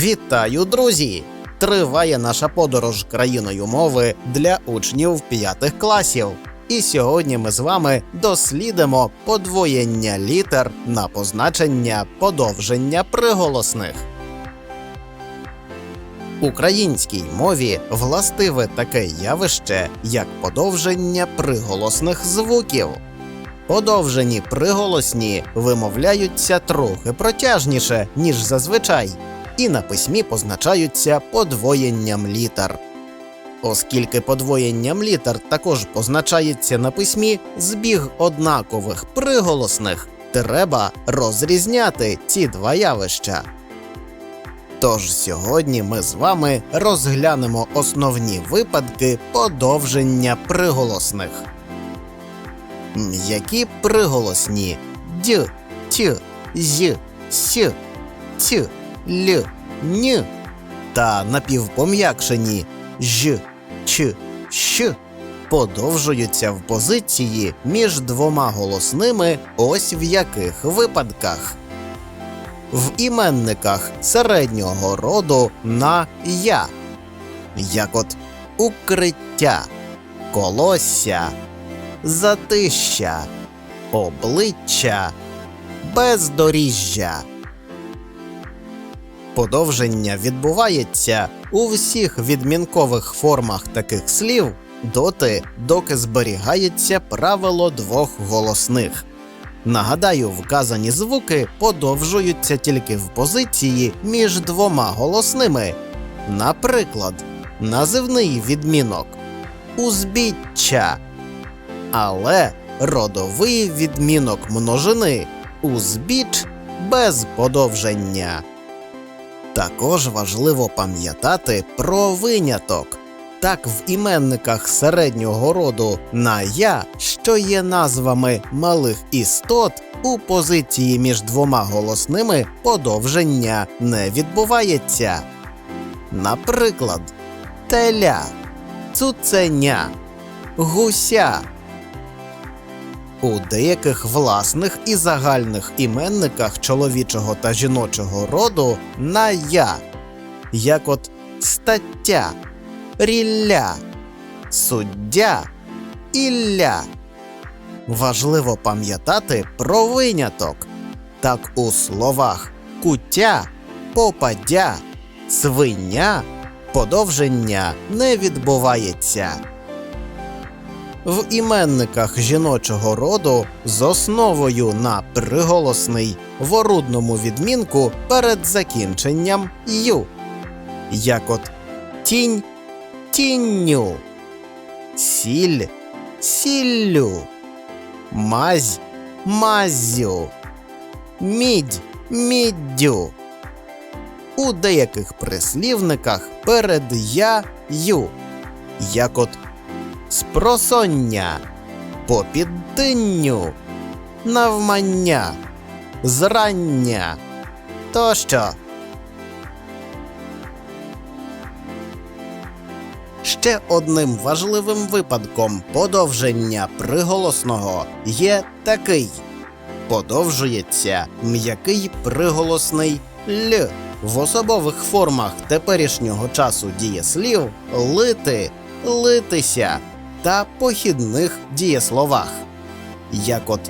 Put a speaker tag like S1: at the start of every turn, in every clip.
S1: Вітаю, друзі! Триває наша подорож країною мови для учнів п'ятих класів. І сьогодні ми з вами дослідимо подвоєння літер на позначення подовження приголосних. Українській мові властиве таке явище, як подовження приголосних звуків. Подовжені приголосні вимовляються трохи протяжніше, ніж зазвичай, і на письмі позначаються подвоєнням літер. Оскільки подвоєнням літер також позначається на письмі збіг однакових приголосних, треба розрізняти ці два явища. Тож сьогодні ми з вами розглянемо основні випадки подовження приголосних. М'які приголосні д, т, з, с, ц, л, н та напівпом'якшені ж, ч, щ подовжуються в позиції між двома голосними ось в яких випадках. В іменниках середнього роду на я, як от укриття, колосся, затища, обличчя, бездоріжжя. Подовження відбувається у всіх відмінкових формах таких слів доти, доки зберігається правило двох голосних. Нагадаю, вказані звуки подовжуються тільки в позиції між двома голосними. Наприклад, називний відмінок узбіччя, але родовий відмінок множини узбіч без подовження. Також важливо пам'ятати про виняток. Так в іменниках середнього роду на я, що є назвами малих істот, у позиції між двома голосними подовження не відбувається. Наприклад, теля, цуценя, гуся. У деяких власних і загальних іменниках чоловічого та жіночого роду на я, як от стаття, рілля, суддя, ілля. Важливо пам'ятати про виняток. Так у словах куття, попадя, свиня подовження не відбувається. В іменниках жіночого роду з основою на приголосний в орудному відмінку перед закінченням ю, як от тінь тінню, сіль сіллю, мазь маззю, мідь міддю. У деяких прислівниках перед я ю, як от спросоння, попіддинню, навмання, зрання. Тощо. Ще одним важливим випадком подовження приголосного є такий: подовжується м'який приголосний л в особових формах теперішнього часу дієслів лити, литися та похідних дієсловах, як от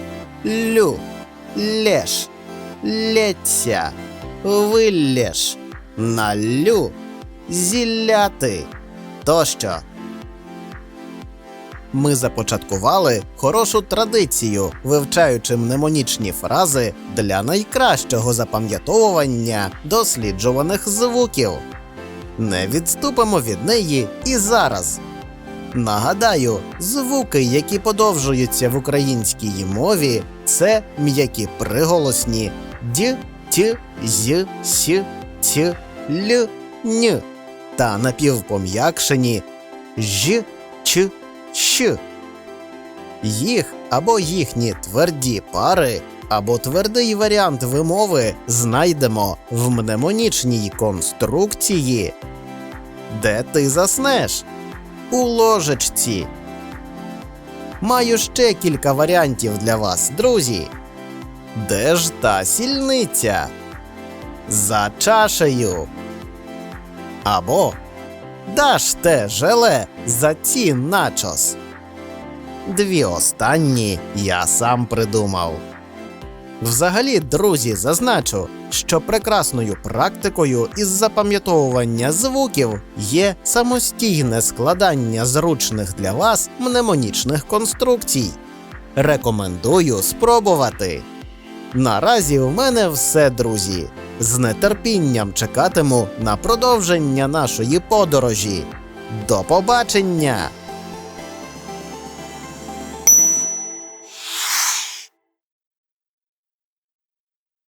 S1: лю, лєш, лється, виллєш, налю, зілляти тощо. Ми започаткували хорошу традицію, вивчаючи мнемонічні фрази для найкращого запам'ятовування досліджуваних звуків. Не відступимо від неї і зараз. Нагадаю, звуки, які подовжуються в українській мові, це м'які приголосні д, т, з, с, ц, л, н та напівпом'якшені ж, ч, щ. Їх або їхні тверді пари, або твердий варіант вимови знайдемо в мнемонічній конструкції. Де ти заснеш? У ложечці. Маю ще кілька варіантів для вас, друзі. Де ж та сільниця? За чашею. або Даш те желе за ці начос. Дві останні я сам придумав. Взагалі, друзі, зазначу, що прекрасною практикою із запам'ятовування звуків є самостійне складання зручних для вас мнемонічних конструкцій. Рекомендую спробувати. Наразі в мене все, друзі. З нетерпінням чекатиму на продовження нашої подорожі. До побачення!